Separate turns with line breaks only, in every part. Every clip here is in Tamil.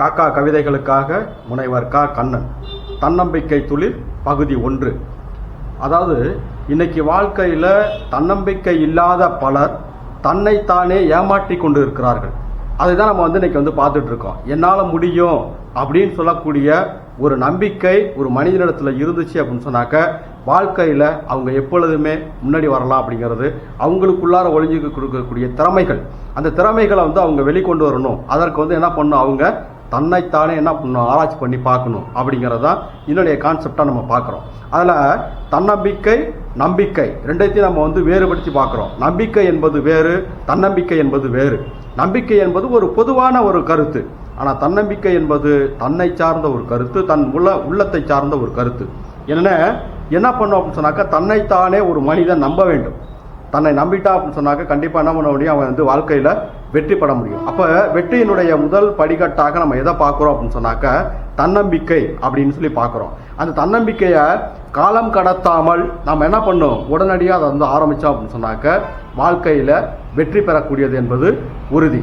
காக்கா கவிதைகளுக்காக முனைவர் கா. கண்ணன். தன்னம்பிக்கை துளிர் பகுதி ஒன்று. அதாவது இன்னைக்கு வாழ்க்கையில் தன்னம்பிக்கை இல்லாத பலர் தன்னைத்தானே ஏமாற்றி கொண்டு இருக்கிறார்கள் அதை தான் நம்ம வந்து இன்னைக்கு வந்து பார்த்துட்டு இருக்கோம். என்னால் முடியும் அப்படின்னு சொல்லக்கூடிய ஒரு நம்பிக்கை ஒரு மனிதனிடத்தில் இருந்துச்சு அப்படின்னு சொன்னாக்க வாழ்க்கையில் அவங்க எப்பொழுதுமே முன்னாடி வரலாம் அப்படிங்கிறது அவங்களுக்குள்ளார ஒளிஞ்சு கொடுக்கக்கூடிய திறமைகள். அந்த திறமைகளை வந்து அவங்க வெளிக்கொண்டு வரணும். அதற்கு வந்து என்ன பண்ணும் அவங்க? தன்னைத்தானே என்ன பண்ணணும் ஆராய்ச்சி பண்ணி பார்க்கணும் அப்படிங்கிறது தான் இதனுடைய கான்செப்டாக நம்ம பார்க்குறோம். அதில் தன்னம்பிக்கை நம்பிக்கை ரெண்டைத்தையும் நம்ம வந்து வேறுபடுத்தி பார்க்குறோம். நம்பிக்கை என்பது வேறு தன்னம்பிக்கை என்பது வேறு. நம்பிக்கை என்பது ஒரு பொதுவான ஒரு கருத்து. ஆனால் தன்னம்பிக்கை என்பது தன்னை சார்ந்த ஒரு கருத்து தன் உள்ள உள்ளத்தை சார்ந்த ஒரு கருத்து. என்னென்ன என்ன பண்ணும் அப்படின்னு சொன்னாக்கா தன்னைத்தானே ஒரு மனிதன் நம்ப வேண்டும். தன்னை நம்பிட்டா அப்படின்னு சொன்னாக்க கண்டிப்பாக என்ன பண்ண முடியும்? அவன் வந்து வாழ்க்கையில் வெற்றி பெற முடியும். அப்போ வெற்றியினுடைய முதல் படிக்கட்டாக நம்ம எதை பார்க்குறோம் அப்படின்னு சொன்னாக்க தன்னம்பிக்கை அப்படின்னு சொல்லி பார்க்குறோம். அந்த தன்னம்பிக்கையை காலம் கடத்தாமல் நம்ம என்ன பண்ணோம்? உடனடியாக அதை வந்து ஆரம்பித்தோம் அப்படின்னு சொன்னாக்க வாழ்க்கையில் வெற்றி பெறக்கூடியது என்பது உறுதி.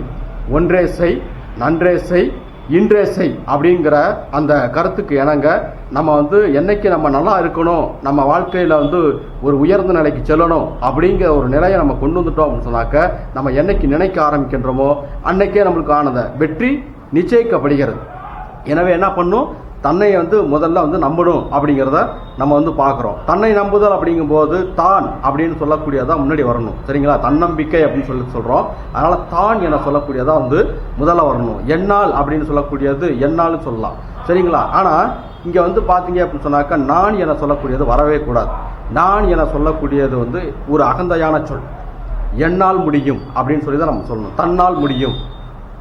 ஒன்றே செய் நன்றே செய் இன்றேசை அப்படிங்கிற அந்த கருத்துக்கு இணங்க நம்ம வந்து என்னைக்கு நம்ம நல்லா இருக்கணும் நம்ம வாழ்க்கையில் வந்து ஒரு உயர்ந்த நிலைக்கு செல்லணும் அப்படிங்கிற ஒரு நிலையை நம்ம கொண்டு வந்துட்டோம் அப்படின்னு சொன்னாக்க நம்ம என்னைக்கு நினைக்க ஆரம்பிக்கின்றோமோ அன்னைக்கே நம்மளுக்கு ஆனத வெற்றி நிச்சயிக்கப்படுகிறது. எனவே என்ன பண்ணும்? தன்னை வந்து முதல்ல வந்து நம்பணும் அப்படிங்கிறத நம்ம வந்து பார்க்குறோம். தன்னை நம்புதல் அப்படிங்கும்போது தான் அப்படின்னு சொல்லக்கூடியதான் முன்னாடி வரணும். சரிங்களா? தன்னம்பிக்கை அப்படின்னு சொல்லி சொல்கிறோம் அதனால் தான் என சொல்லக்கூடியதாக வந்து முதல்ல வரணும். என்னால் அப்படின்னு சொல்லக்கூடியது என்னாலும் சொல்லலாம். சரிங்களா? ஆனால் இங்கே வந்து பார்த்தீங்க அப்படின்னு சொன்னாக்கா நான் என சொல்லக்கூடியது வரவே கூடாது. நான் என சொல்லக்கூடியது வந்து ஒரு அகந்தையான சொல். என்னால் முடியும் அப்படின்னு சொல்லி தான் நம்ம சொல்லணும். தன்னால் முடியும்.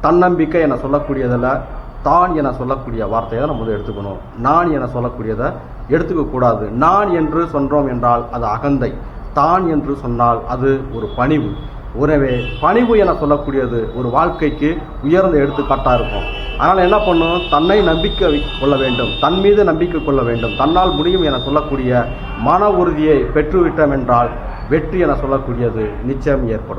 தன்னம்பிக்கை என சொல்லக்கூடியதில் தான் என சொல்லக்கூடிய வார்த்தையை தான் நம்ம வந்து எடுத்துக்கணும். நான் என சொல்லக்கூடியதை எடுத்துக்க கூடாது. நான் என்று சொன்றோம் என்றால் அது அகந்தை. தான் என்று சொன்னால் அது ஒரு பணிவு. உறவே பணிவு என சொல்லக்கூடியது ஒரு வாழ்க்கைக்கு உயர்ந்த எடுத்துக்காட்டாக இருக்கும். அதனால் என்ன பண்ணும் தன்னை நம்பிக்கை கொள்ள வேண்டும். தன் மீது நம்பிக்கை கொள்ள வேண்டும். தன்னால் முடியும் என சொல்லக்கூடிய மன உறுதியை பெற்றுவிட்டோம் என்றால் வெற்றி என சொல்லக்கூடியது நிச்சயம் ஏற்படும்.